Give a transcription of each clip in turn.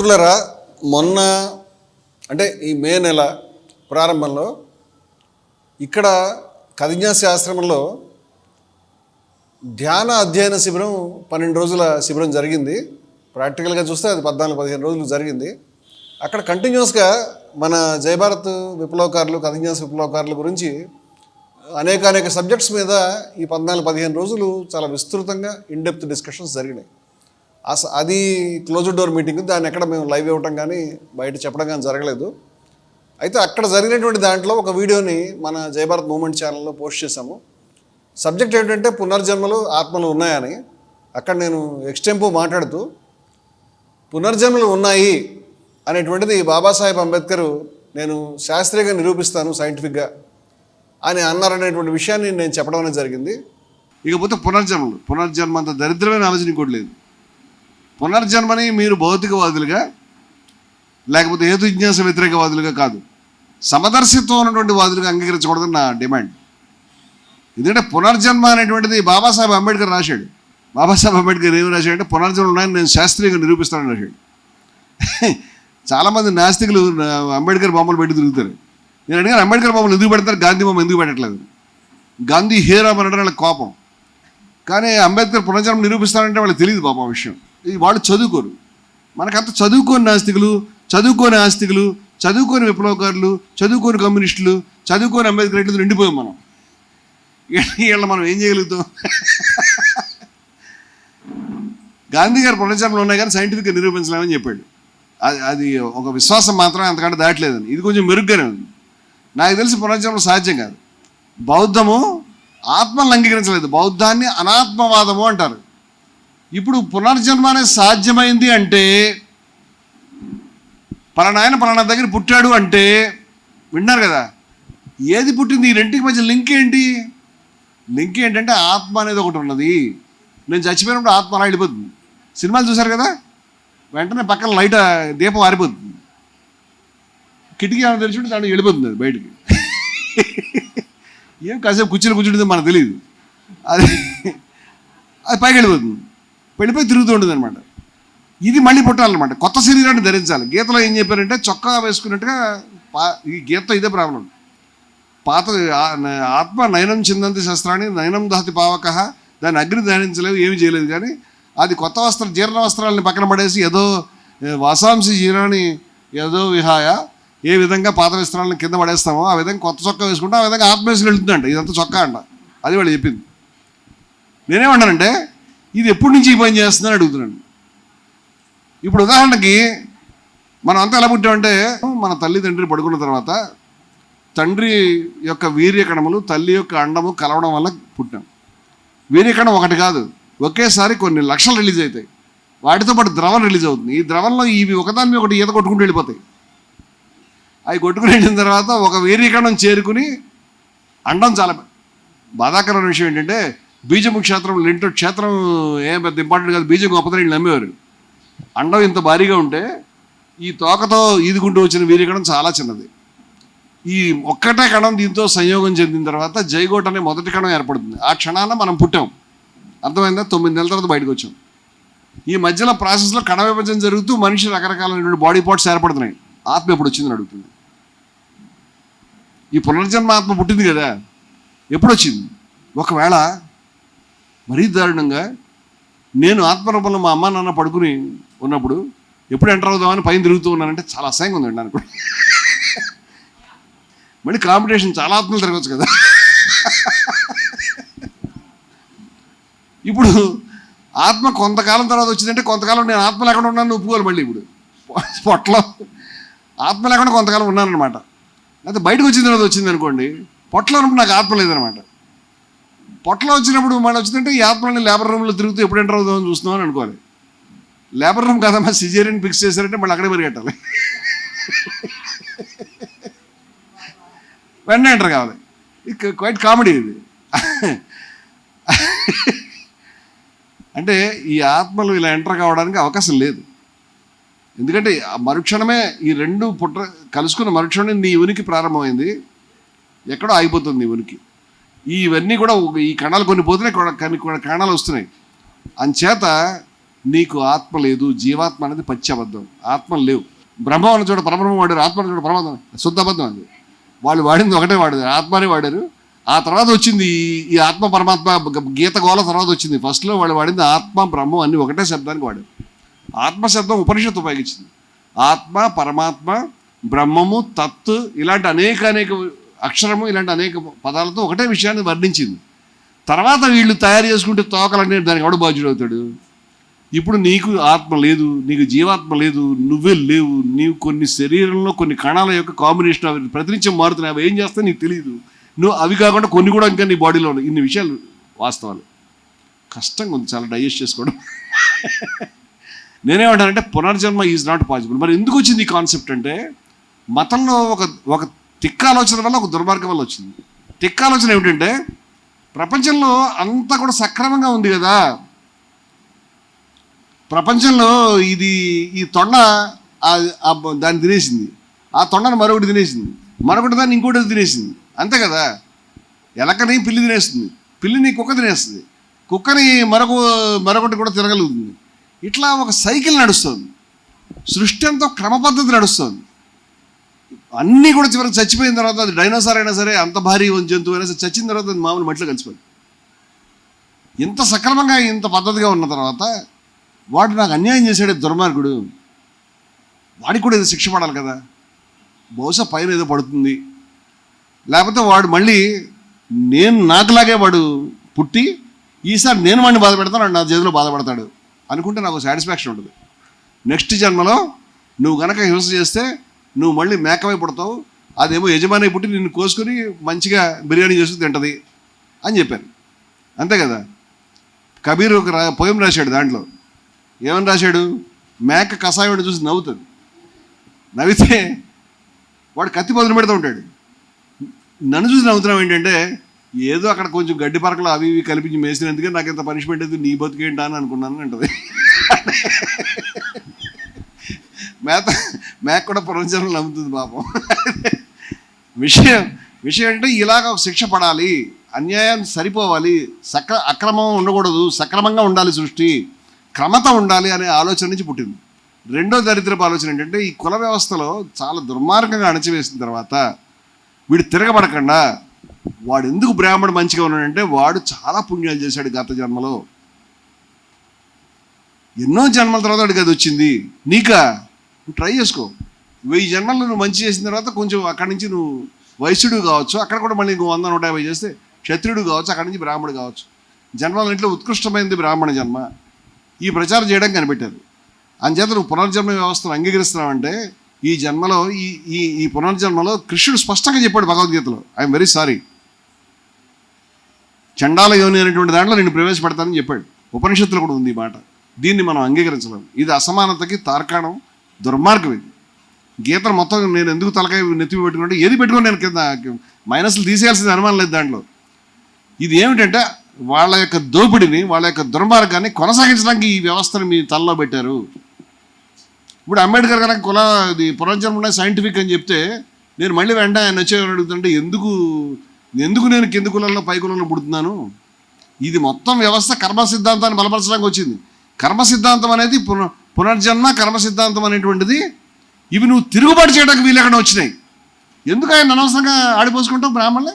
మిత్రులరా మొన్న అంటే ఈ మే నెల ప్రారంభంలో ఇక్కడ కదిన్యాసి ఆశ్రమంలో ధ్యాన అధ్యయన శిబిరం పన్నెండు రోజుల శిబిరం జరిగింది. ప్రాక్టికల్గా చూస్తే అది పద్నాలుగు పదిహేను రోజులు జరిగింది. అక్కడ కంటిన్యూస్గా మన జయభారత్ విప్లవకారులు కదిన్యాస్ విప్లవకారుల గురించి అనేక అనేక సబ్జెక్ట్స్ మీద ఈ పద్నాలుగు పదిహేను రోజులు చాలా విస్తృతంగా ఇన్డెప్త్ డిస్కషన్స్ జరిగినాయి. అది క్లోజ్డ్ డోర్ మీటింగ్ దాన్ని ఎక్కడ మేము లైవ్ ఇవ్వటం కానీ బయట చెప్పడం కానీ జరగలేదు. అయితే అక్కడ జరిగినటువంటి దాంట్లో ఒక వీడియోని మన జయభారత్ మూమెంట్ ఛానల్లో పోస్ట్ చేశాము. సబ్జెక్ట్ ఏంటంటే పునర్జన్మలు ఆత్మలు ఉన్నాయని అక్కడ నేను ఎక్స్టెంపు మాట్లాడుతూ పునర్జన్మలు ఉన్నాయి అనేటువంటిది బాబాసాహెబ్ అంబేద్కర్ నేను శాస్త్రీయంగా నిరూపిస్తాను సైంటిఫిక్గా అని అన్నారనేటువంటి విషయాన్ని నేను చెప్పడం అనేది జరిగింది. ఇకపోతే పునర్జన్మలు పునర్జన్మ అంత దరిద్రమైన ఆలోచన కూడా లేదు. పునర్జన్మని మీరు భౌతికవాదులుగా లేకపోతే హేతు విజ్ఞాస వ్యతిరేకవాదులుగా కాదు. సమదర్శిత్వం ఉన్నటువంటి వాదులుగా అంగీకరించకూడదని నా డిమాండ్. ఎందుకంటే పునర్జన్మ అనేటువంటిది బాబాసాహెబ్ అంబేద్కర్ రాశాడు. బాబాసాహెబ్ అంబేద్కర్ ఏమి రాశాడంటే పునర్జన్మ ఉన్నాయని నేను శాస్త్రీయంగా నిరూపిస్తానని రాశాడు. చాలామంది నాస్తికులు అంబేద్కర్ బొమ్మలు పెట్టి తిరుగుతారు. నేను అడిగాను అంబేద్కర్ బొమ్మలు ఎందుకు పెడతారు? గాంధీ బొమ్మ ఎందుకు పెట్టట్లేదు? గాంధీ హీరో అనడం వాళ్ళకి కోపం. కానీ అంబేద్కర్ పునర్జన్మ నిరూపిస్తానంటే వాళ్ళకి తెలియదు పాపం ఆ విషయం. వాళ్ళు చదువుకోరు. మనకంత చదువుకోని నాస్తికులు చదువుకోని ఆస్తికులు చదువుకోని విప్లవకారులు చదువుకోని కమ్యూనిస్టులు చదువుకోని అంబేద్కర్ ఇట్లా నిండిపోయాం మనం. వీళ్ళ మనం ఏం చేయగలుగుతాం? గాంధీ గారు ప్రపంచంలో ఉన్నాయి కానీ సైంటిఫిక్గా నిరూపించలేమని చెప్పాడు. అది అది ఒక విశ్వాసం మాత్రం అంతకంటే దాటలేదని. ఇది కొంచెం మెరుగ్గానే ఉంది. నాకు తెలిసి ప్రపంచంలో సాధ్యం కాదు. బౌద్ధము ఆత్మలను అంగీకరించలేదు. బౌద్ధాన్ని అనాత్మవాదము అంటారు. ఇప్పుడు పునర్జన్మ అనేది సాధ్యమైంది అంటే పలానాయన పలానా దగ్గర పుట్టాడు అంటే విన్నారు కదా ఏది పుట్టింది? ఈ రెంటికి మధ్య లింక్ ఏంటి? లింక్ ఏంటంటే ఆత్మ అనేది ఒకటి ఉన్నది. నేను చచ్చిపోయినప్పుడు ఆత్మ అలా వెళ్ళిపోతుంది. సినిమాలు చూశారు కదా? వెంటనే పక్కన లైట్ దీపం ఆరిపోతుంది. కిటికీ ఏమైనా తెరిచుంటే దాన్ని వెళ్ళిపోతుంది అది బయటికి. ఏం కాసేపు కూర్చుని కూర్చుంటుంది మనకు తెలియదు అది అది పైకి వెళ్ళిపోతుంది. వెళ్ళిపోయి తిరుగుతూ ఉంటుంది అనమాట ఇది మళ్ళీ పుట్టాలన్నమాట కొత్త శరీరాన్ని ధరించాలి. గీతలో ఏం చెప్పారంటే చొక్కా వేసుకున్నట్టుగా పా ఈ గీతతో ఇదే ప్రాబ్లం. పాత ఆత్మ నయనం చిందంతి శస్త్రాన్ని నయనం దహతి పావక దాన్ని అగ్ని ధరించలేదు ఏమీ చేయలేదు. కానీ అది కొత్త వస్త్ర జీర్ణ వస్త్రాలని పక్కన పడేసి ఏదో వాసాంశి జీర్ణాన్ని ఏదో విహాయ ఏ విధంగా పాత వస్త్రాలను కింద పడేస్తామో ఆ విధంగా కొత్త చొక్కా వేసుకుంటే ఆ విధంగా ఆత్మవేశం వేసుకుని వెళ్తుందంట ఇదంతా చొక్కా అంట. అది వాళ్ళు చెప్పింది. నేనేమన్నానంటే ఇది ఎప్పటి నుంచి ఈ పని చేస్తుందని అడుగుతున్నాను ఇప్పుడు ఉదాహరణకి మనం అంతా ఎలా పుట్టామంటే మన తల్లిదండ్రి పడుకున్న తర్వాత తండ్రి యొక్క వీర్యకణములు తల్లి యొక్క అండము కలవడం వల్ల పుట్టాం. వీర్యకణం ఒకటి కాదు ఒకేసారి కొన్ని లక్షలు రిలీజ్ అవుతాయి. వాటితో పాటు ద్రవం రిలీజ్ అవుతుంది. ఈ ద్రవంలో ఇవి ఒకదాని ఒకటి ఈత కొట్టుకుంటూ వెళ్ళిపోతాయి. అవి కొట్టుకుని వెళ్ళిన తర్వాత ఒక వీర్యకణం చేరుకుని అండం చాలా బాధాకరమైన విషయం ఏంటంటే బీజము క్షేత్రం ఇంటో క్షేత్రం ఏం పెద్ద ఇంపార్టెంట్ కాదు బీజం గొప్పదని వీళ్ళు నమ్మేవారు. అండం ఇంత భారీగా ఉంటే ఈ తోకతో ఈదుకుంటూ వచ్చిన వీర్యకణం చాలా చిన్నది. ఈ ఒక్కటే కణం దీంతో సంయోగం చెందిన తర్వాత జైగోట్ అనే మొదటి కణం ఏర్పడుతుంది. ఆ క్షణాన మనం పుట్టాం. అర్థమైందా? తొమ్మిది నెలల తర్వాత బయటకు వచ్చాం. ఈ మధ్యలో ప్రాసెస్లో కణ విభజన జరుగుతూ మనిషి రకరకాలైనటువంటి బాడీ పార్ట్స్ ఏర్పడుతున్నాయి. ఆత్మ ఎప్పుడు వచ్చిందని అడుగుతుంది. ఈ పునర్జన్మ ఆత్మ పుట్టింది కదా? ఎప్పుడు వచ్చింది? ఒకవేళ మరీ దారుణంగా నేను ఆత్మరూపంలో మా అమ్మ నాన్న పడుకుని ఉన్నప్పుడు ఎప్పుడు ఎంటర్ అవుదామని పైన తిరుగుతూ ఉన్నానంటే చాలా అసహ్యంగా ఉందండి నాకు. మళ్ళీ కాంపిటీషన్ చాలా ఆత్మలు తిరగచ్చు కదా. ఇప్పుడు ఆత్మ కొంతకాలం తర్వాత వచ్చిందంటే కొంతకాలం నేను ఆత్మ లేకుండా ఉన్నాను ఒప్పుకోవాలి మళ్ళీ ఇప్పుడు. పొట్టలో ఆత్మ లేకుండా కొంతకాలం ఉన్నానమాట లేకపోతే బయటకు వచ్చిన తర్వాత వచ్చింది అనుకోండి పొట్టలో నాకు ఆత్మ లేదనమాట పొట్టలో వచ్చినప్పుడు మళ్ళీ వచ్చిందంటే ఈ ఆత్మని లేబర్ రూమ్లో తిరుగుతూ ఎప్పుడు ఎంటర్ అవుదామని చూస్తున్నామని అనుకోవాలి. లేబర్ రూమ్ కదమ్మా సిజేరియన్ ఫిక్స్ చేశారంటే మళ్ళీ అక్కడే పరిగెట్టాలి. వెంటనే ఎంటర్ కావాలి. ఇది క్వైట్ కామెడీ ఇది. అంటే ఈ ఆత్మలు ఇలా ఎంటర్ కావడానికి అవకాశం లేదు. ఎందుకంటే మరుక్షణమే ఈ రెండు పుట్ర కలుసుకున్న మరుక్షణమే నీ ఉనికి ప్రారంభమైంది. ఎక్కడో ఆగిపోతుంది నీ ఉనికి. ఇవన్నీ కూడా ఈ కణాలు కొన్ని పోతున్నాయి కొన్ని కొన్ని కణాలు వస్తున్నాయి. అంచేత నీకు ఆత్మ లేదు జీవాత్మ అనేది పచ్చి అబద్ధం ఆత్మ లేవు. బ్రహ్మ అన్న చోట పరబ్రహ్మ వాడారు ఆత్మ చోట పరమాత్మ శుద్ధబద్ధం అది. వాళ్ళు వాడింది ఒకటే వాడారు ఆత్మనే వాడారు. ఆ తర్వాత వచ్చింది ఈ- ఈ ఆత్మ పరమాత్మ గీత గోళ తర్వాత వచ్చింది. ఫస్ట్లో వాళ్ళు వాడింది ఆత్మ బ్రహ్మం అన్ని ఒకటే శబ్దానికి వాడారు. ఆత్మ శబ్దం ఉపనిషత్తు ఉపయోగించింది. ఆత్మ పరమాత్మ బ్రహ్మము తత్ ఇలాంటి అనేక అనేక అక్షరము ఇలాంటి అనేక పదాలతో ఒకటే విషయాన్ని వర్ణించింది. తర్వాత వీళ్ళు తయారు చేసుకుంటే తోకలనే దానికి ఎవడు బాధ్యుడు అవుతాడు. ఇప్పుడు నీకు ఆత్మ లేదు నీకు జీవాత్మ లేదు నువ్వే లేవు నీవు కొన్ని శరీరంలో కొన్ని కణాల యొక్క కాంబినేషన్ అవి ప్రతినిత్యం మారుతున్నాయి అవి ఏం చేస్తే నీకు తెలియదు నువ్వు అవి కాకుండా కొన్ని కూడా ఇంకా నీ బాడీలో ఉన్నాయి. ఇన్ని విషయాలు వాస్తవాలు. కష్టంగా ఉంది చాలా డైజెస్ట్ చేసుకోవడం. నేనేమంటానంటే పునర్జన్మ ఈజ్ నాట్ పాసిబుల్ మరి ఎందుకు వచ్చింది ఈ కాన్సెప్ట్ అంటే మతంలో ఒక ఒక ఆలోచన వల్ల ఒక దుర్మార్గం వల్ల వచ్చింది. తిక్క ఆలోచన ఏమిటంటే ప్రపంచంలో అంతా కూడా సక్రమంగా ఉంది కదా. ప్రపంచంలో ఇది ఈ తొండ దాన్ని తినేసింది. ఆ తొండను మరొకటి తినేసింది. మరొకటి దాన్ని ఇంకోటి తినేసింది. అంతే కదా. ఎలకని పిల్లి తినేస్తుంది. పిల్లిని కుక్క తినేస్తుంది. కుక్కని మరొక మరొకటి కూడా తినగలుగుతుంది. ఇట్లా ఒక సైకిల్ నడుస్తుంది. సృష్టి అంతా క్రమపద్ధతి నడుస్తుంది. అన్నీ కూడా చివరికి చచ్చిపోయిన తర్వాత అది డైనోసార్ అయినా సరే అంత భారీ జంతువు అయినా సరే చచ్చిన తర్వాత అది మామూలు మట్టిలో కలిసిపోయింది. ఇంత సక్రమంగా ఇంత పద్ధతిగా ఉన్న తర్వాత వాడు నాకు అన్యాయం చేశాడే దుర్మార్గుడు. వాడికి కూడా ఏదో శిక్ష పడాలి కదా. బహుశా పైన ఏదో పడుతుంది. లేకపోతే వాడు మళ్ళీ నేను నాకులాగే వాడు పుట్టి ఈసారి నేను వాడిని బాధ పెడతాను నా చేతిలో బాధపడతాడు అనుకుంటే నాకు సాటిస్ఫాక్షన్ ఉంటుంది. నెక్స్ట్ జన్మలో నువ్వు గనక హింస చేస్తే నువ్వు మళ్ళీ మేకమై పుడతావు అదేమో యజమాని పుట్టి నిన్ను కోసుకొని మంచిగా బిర్యానీ చేసుకుని తింటది అని చెప్పాను అంతే కదా? కబీర్ ఒక రా పోయం రాశాడు దాంట్లో. ఏమని రాశాడు? మేక కషాయం చూసి నవ్వుతుంది. నవ్వితే వాడు కత్తి మొదలు పెడుతూ ఉంటాడు. నన్ను చూసి నవ్వుతున్నావు ఏంటంటే ఏదో అక్కడ కొంచెం గడ్డి పరకలు అవి ఇవి కల్పించి మేసినందుకే నాకు ఇంత పనిష్మెంట్ అయితే నీ బతికేంటా అని అనుకున్నాను అంటది. మేత మేక కూడా పునర్జన్మలు నమ్ముతుంది పాపం. విషయం విషయం అంటే ఇలాగ ఒక శిక్ష పడాలి అన్యాయం సరిపోవాలి సక్ర అక్రమం ఉండకూడదు సక్రమంగా ఉండాలి సృష్టి క్రమత ఉండాలి అనే ఆలోచన నుంచి పుట్టింది. రెండో దరిద్రపు ఆలోచన ఏంటంటే ఈ కుల వ్యవస్థలో చాలా దుర్మార్గంగా అణచివేసిన తర్వాత వీడు తిరగబడకుండా వాడు ఎందుకు బ్రాహ్మణుడు మంచిగా ఉన్నాడంటే వాడు చాలా పుణ్యాలు చేశాడు గత జన్మలో. ఎన్నో జన్మల తర్వాత వాడికి అది వచ్చింది. నీకా? ట్రై చేసుకో. వెయ్యి జన్మలు నువ్వు మంచి చేసిన తర్వాత కొంచెం అక్కడి నుంచి నువ్వు వైశ్యుడు కావచ్చు అక్కడ కూడా మళ్ళీ నువ్వు వంద నూట యాభై చేస్తే క్షత్రియుడు కావచ్చు అక్కడి నుంచి బ్రాహ్మణుడు కావచ్చు. జన్మలన్నింటిలో ఉత్కృష్టమైనది బ్రాహ్మణ జన్మ. ఈ ప్రచారం చేయడం కనిపెట్టారు అంచేత నువ్వు పునర్జన్మ వ్యవస్థను అంగీకరిస్తున్నావంటే ఈ జన్మలో ఈ ఈ ఈ పునర్జన్మలో కృష్ణుడు స్పష్టంగా చెప్పాడు భగవద్గీతలో. ఐఎమ్ వెరీ సారీ చండాల యోని అనేటువంటి దాంట్లో నేను ప్రవేశపెడతానని చెప్పాడు. ఉపనిషత్తులో కూడా ఉంది ఈ మాట. దీన్ని మనం అంగీకరించలేము ఇది అసమానతకి తార్కాణం. దుర్మార్గం ఇది గీతను మొత్తం నేను ఎందుకు తలకాయ నెత్తి పెట్టుకుంటే ఏది పెట్టుకుని నేను కింద మైనస్లు తీసేయాల్సిన అనుమానం లేదు దాంట్లో. ఇది ఏమిటంటే వాళ్ళ యొక్క దోపిడిని వాళ్ళ యొక్క దుర్మార్గాన్ని కొనసాగించడానికి ఈ వ్యవస్థను మీ తలలో పెట్టారు. ఇప్పుడు అంబేద్కర్ గారికి కుల ఇది పునర్జన్మ సైంటిఫిక్ అని చెప్తే నేను మళ్ళీ వెంటనే ఆయన వచ్చే అడుగుతుంటే ఎందుకు ఎందుకు నేను కింద కులంలో పై కులంలో పుడుతున్నాను? ఇది మొత్తం వ్యవస్థ కర్మ సిద్ధాంతాన్ని బలపరచడానికి వచ్చింది. కర్మ సిద్ధాంతం అనేది పునః పునర్జన్మ కర్మ సిద్ధాంతం అనేటువంటిది ఇవి నువ్వు తిరుగుబాటు చేయడానికి వీలెక్కడ వచ్చినాయి. ఎందుకు ఆయన అనవసరంగా ఆడిపోసుకుంటావు బ్రాహ్మణులే?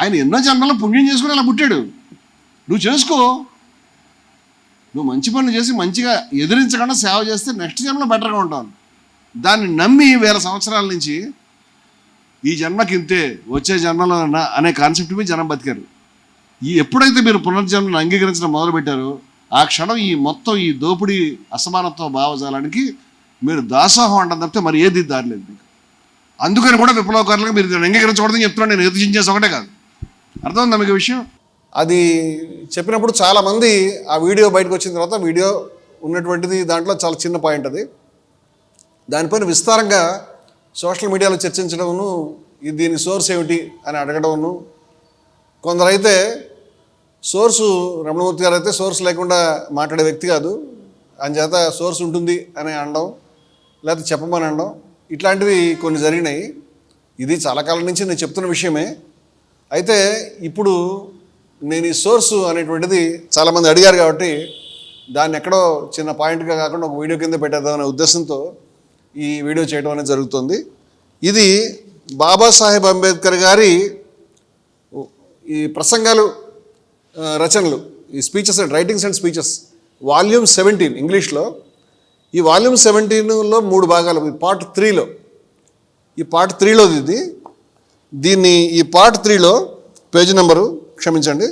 ఆయన ఎన్నో జన్మలో పుణ్యం చేసుకుని అలా పుట్టాడు. నువ్వు చేసుకో. నువ్వు మంచి పనులు చేసి మంచిగా ఎదిరించకుండా సేవ చేస్తే నెక్స్ట్ జన్మలో బెటర్గా ఉంటాను దాన్ని నమ్మి వేల సంవత్సరాల నుంచి ఈ జన్మకి ఇంతే వచ్చే జన్మలో అనే కాన్సెప్ట్ మీద జనం బతికారు. ఈ ఎప్పుడైతే మీరు పునర్జన్మను అంగీకరించడం మొదలుపెట్టారో ఆ క్షణం ఈ మొత్తం ఈ దోపిడీ అసమానత్వ భావజాలానికి మీరు దాసోహం అంటాం తప్పితే మరి ఏది దారి లేదు మీకు. అందుకని కూడా విప్లవకారులుగా మీరు అంగీకరించకూడదని చెప్తున్నాను నేను ఎదుర్చించేసి ఒకటే కాదు. అర్థమైందా మీకు విషయం? అది చెప్పినప్పుడు చాలామంది ఆ వీడియో బయటకు వచ్చిన తర్వాత వీడియో ఉన్నటువంటిది దాంట్లో చాలా చిన్న పాయింట్ అది. దానిపైన విస్తారంగా సోషల్ మీడియాలో చర్చించడమును దీని సోర్స్ ఏమిటి అని అడగడమును కొందరైతే సోర్సు రమణమూర్తి గారు అయితే సోర్స్ లేకుండా మాట్లాడే వ్యక్తి కాదు. చేత సోర్స్ ఉంటుంది అని అనడం లేకపోతే చెప్పమని అనడం ఇట్లాంటివి కొన్ని జరిగినాయి. ఇది చాలా కాలం నుంచి నేను చెప్తున్న విషయమే. అయితే ఇప్పుడు నేను ఈ సోర్సు అనేటువంటిది చాలామంది అడిగారు కాబట్టి దాన్ని ఎక్కడో చిన్న పాయింట్గా కాకుండా ఒక వీడియో కింద పెట్టేద్దామనే ఉద్దేశంతో ఈ వీడియో చేయడం అనేది జరుగుతుంది. ఇది బాబాసాహెబ్ అంబేద్కర్ గారి ఈ ప్రసంగాలు రచనలు ఈ speeches and writings and speeches volume seventeen ఇంగ్లీష్లో ఈ వాల్యూమ్ సెవెంటీన్లో మూడు భాగాలు ఈ పార్ట్ త్రీలో ఈ పార్ట్ త్రీలో ఇది. దీన్ని ఈ పార్ట్ త్రీలో పేజ్ నెంబరు క్షమించండి.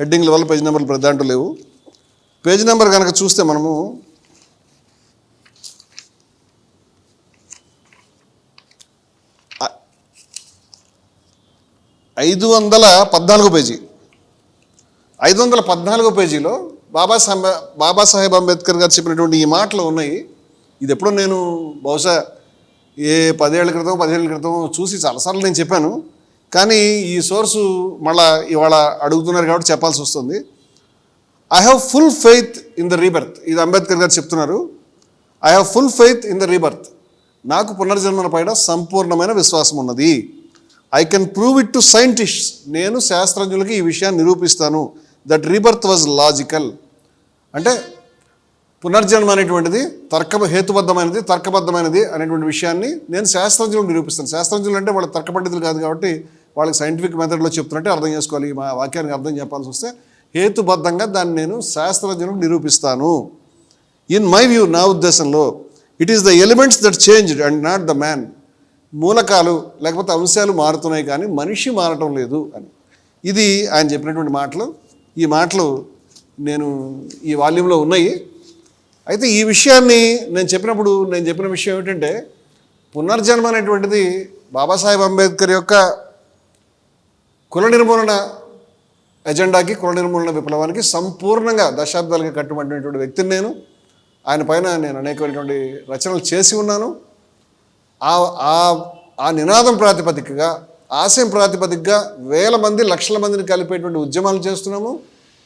హెడ్డింగ్ల వల్ల పేజ్ నెంబర్లు దాంట్లో లేవు. పేజ్ నెంబర్ కనుక చూస్తే మనము ఐదు వందల పద్నాలుగు పేజీ. ఐదు వందల పద్నాలుగో పేజీలో బాబాసాహెబ్ బాబాసాహెబ్ అంబేద్కర్ గారు చెప్పినటువంటి ఈ మాటలు ఉన్నాయి. ఇది ఎప్పుడో నేను బహుశా ఏ పదేళ్ళ క్రితం పదిహేళ్ళ క్రితం చూసి చాలాసార్లు నేను చెప్పాను. కానీ ఈ సోర్సు మళ్ళా ఇవాళ అడుగుతున్నారు కాబట్టి చెప్పాల్సి వస్తుంది. I have full faith in the rebirth ఇది అంబేద్కర్ గారు చెప్తున్నారు. I have full faith in the rebirth నాకు పునర్జన్మల పైన సంపూర్ణమైన విశ్వాసం ఉన్నది. I can prove it to scientist నేను శాస్త్రజ్ఞులకి ఈ విషయాన్ని నిరూపిస్తాను. దట్ రీబర్త్ వాజ్ లాజికల్ అంటే పునర్జన్మ అనేటువంటిది తర్క హేతుబద్ధమైనది తర్కబద్ధమైనది అనేటువంటి విషయాన్ని నేను శాస్త్రజ్ఞులు నిరూపిస్తాను. శాస్త్రజ్ఞులు అంటే వాళ్ళ తర్క పండితులు కాదు కాబట్టి వాళ్ళకి సైంటిఫిక్ మెథడ్లో చెప్తున్నట్టే అర్థం చేసుకోవాలి. ఈ మా వాక్యానికి అర్థం చెప్పాల్సి వస్తే హేతుబద్ధంగా దాన్ని నేను శాస్త్రజ్ఞులకు నిరూపిస్తాను. ఇన్ మై వ్యూ నా ఉద్దేశంలో it is the elements that changed and not the man మూలకాలు లేకపోతే అంశాలు మారుతున్నాయి కానీ మనిషి మారటం లేదు అని. ఇది ఆయన చెప్పినటువంటి మాటలు. ఈ మాటలు నేను ఈ వాల్యూంలో ఉన్నాయి. అయితే ఈ విషయాన్ని నేను చెప్పినప్పుడు నేను చెప్పిన విషయం ఏమిటంటే పునర్జన్మ అనేటువంటిది బాబాసాహెబ్ అంబేద్కర్ యొక్క కుల నిర్మూలన ఎజెండాకి కుల నిర్మూలన విప్లవానికి సంపూర్ణంగా దశాబ్దాలుగా కట్టుబడినటువంటి వ్యక్తిని నేను. ఆయన పైన నేను అనేకమైనటువంటి రచనలు చేసి ఉన్నాను. ఆ ఆ నినాదం ప్రాతిపదికగా ఆశయం ప్రాతిపదికగా వేల మంది లక్షల మందిని కలిపేటువంటి ఉద్యమాలు చేస్తున్నాము.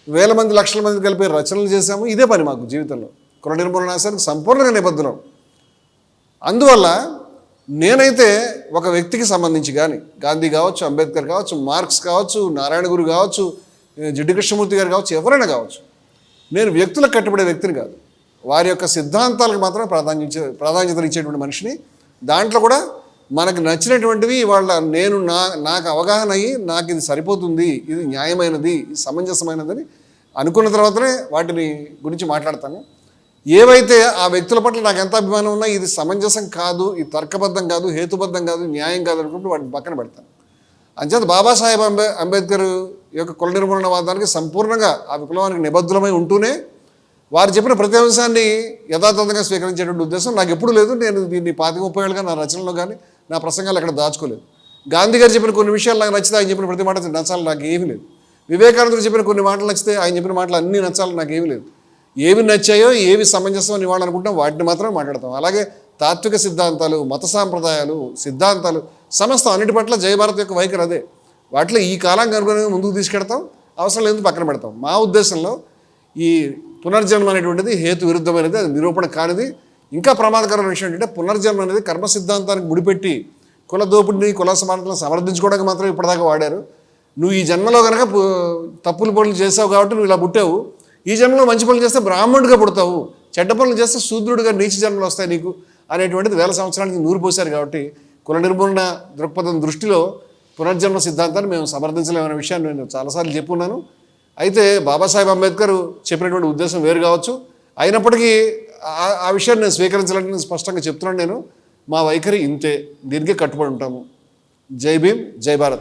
వేల మంది లక్షల మందిని కలిపే రచనలు చేశాము. ఇదే పని మాకు జీవితంలో. కుల నిర్మూలన ఆశయానికి సంపూర్ణంగా నిబద్ధనం అందువల్ల నేనైతే ఒక వ్యక్తికి సంబంధించి కానీ గాంధీ కావచ్చు అంబేద్కర్ కావచ్చు మార్క్స్ కావచ్చు నారాయణ గురు కావచ్చు జిడ్డు కృష్ణమూర్తి గారు కావచ్చు ఎవరైనా కావచ్చు. నేను వ్యక్తులకు కట్టుబడే వ్యక్తిని కాదు. వారి యొక్క సిద్ధాంతాలకు మాత్రం ప్రాధాన్యత ప్రాధాన్యతలు ఇచ్చేటువంటి మనిషిని. దాంట్లో కూడా మనకు నచ్చినటువంటివి వాళ్ళ నేను నా నాకు అవగాహన అయ్యి నాకు ఇది సరిపోతుంది ఇది న్యాయమైనది ఇది సమంజసమైనదని అనుకున్న తర్వాతనే వాటిని గురించి మాట్లాడతాను. ఏవైతే ఆ వ్యక్తుల పట్ల నాకు ఎంత అభిమానం ఉన్నా ఇది సమంజసం కాదు ఇది తర్కబద్ధం కాదు హేతుబద్ధం కాదు న్యాయం కాదు అనుకుంటూ వాటిని పక్కన పెడతాను. అంచేత బాబాసాహెబ్ అంబే అంబేద్కర్ యొక్క కుల నిర్మూలనవాదానికి సంపూర్ణంగా ఆ విప్లవానికి నిబద్ధులమై ఉంటూనే వారు చెప్పిన ప్రతి అంశాన్ని యథాతథంగా స్వీకరించేటువంటి ఉద్దేశం నాకు ఎప్పుడూ లేదు. నేను దీన్ని పాతిక ముప్పై ఏళ్ళుగా నా రచనలో కానీ నా ప్రసంగాలు ఎక్కడ దాచుకోలేదు. గాంధీ గారు చెప్పిన కొన్ని విషయాలు నాకు నచ్చితే ఆయన చెప్పిన ప్రతి మాట నచ్చాలి నాకు ఏమీ లేదు. వివేకానందుడు చెప్పిన కొన్ని మాటలు నచ్చితే ఆయన చెప్పిన మాటలు అన్నీ నచ్చాలి నాకు ఏమీ లేదు. ఏవి నచ్చాయో ఏవి సమంజసం అని వాళ్ళు అనుకుంటాం వాటిని మాత్రమే మాట్లాడతాం. అలాగే తాత్విక సిద్ధాంతాలు మత సాంప్రదాయాలు సిద్ధాంతాలు సమస్తం అన్నిటి పట్ల జయభారత్ యొక్క వైఖరి అదే. వాటిలో ఈ కాలానికి అనుగుణంగా ముందుకు తీసుకెడతాం అవసరం లేదు పక్కన పెడతాం. మా ఉద్దేశంలో ఈ పునర్జన్మ అనేటువంటిది హేతు విరుద్ధమైనది అది నిరూపణ కానిది ఇంకా ప్రమాదకరమైన విషయం ఏంటంటే పునర్జన్మ అనేది కర్మ సిద్ధాంతానికి ముడిపెట్టి కుల దోపిడిని కుల సమానతలను సమర్థించుకోవడానికి మాత్రం ఇప్పటిదాకా వాడారు. నువ్వు ఈ జన్మలో కనుక తప్పులు పనులు చేసావు కాబట్టి నువ్వు ఇలా పుట్టావు. ఈ జన్మలో మంచి పనులు చేస్తే బ్రాహ్మణుడిగా పుడతావు. చెడ్డ పనులు చేస్తే శూద్రుడిగా నీచ జన్మలు వస్తాయి నీకు అనేటువంటిది వేల సంవత్సరానికి నూరు పోశారు కాబట్టి కుల నిర్మూలన దృక్పథం దృష్టిలో పునర్జన్మ సిద్ధాంతాన్ని మేము సమర్థించలేమనే విషయాన్ని నేను చాలాసార్లు చెప్పున్నాను. అయితే బాబాసాహెబ్ అంబేద్కర్ చెప్పినటువంటి ఉద్దేశం వేరు కావచ్చు. అయినప్పటికీ ఆ విషయాన్ని నేను స్వీకరించాలని నేను స్పష్టంగా చెప్తున్నాను నేను. మా వైఖరి ఇంతే. దీనికే కట్టుబడి ఉంటాము. జై భీమ్ జై భారత్.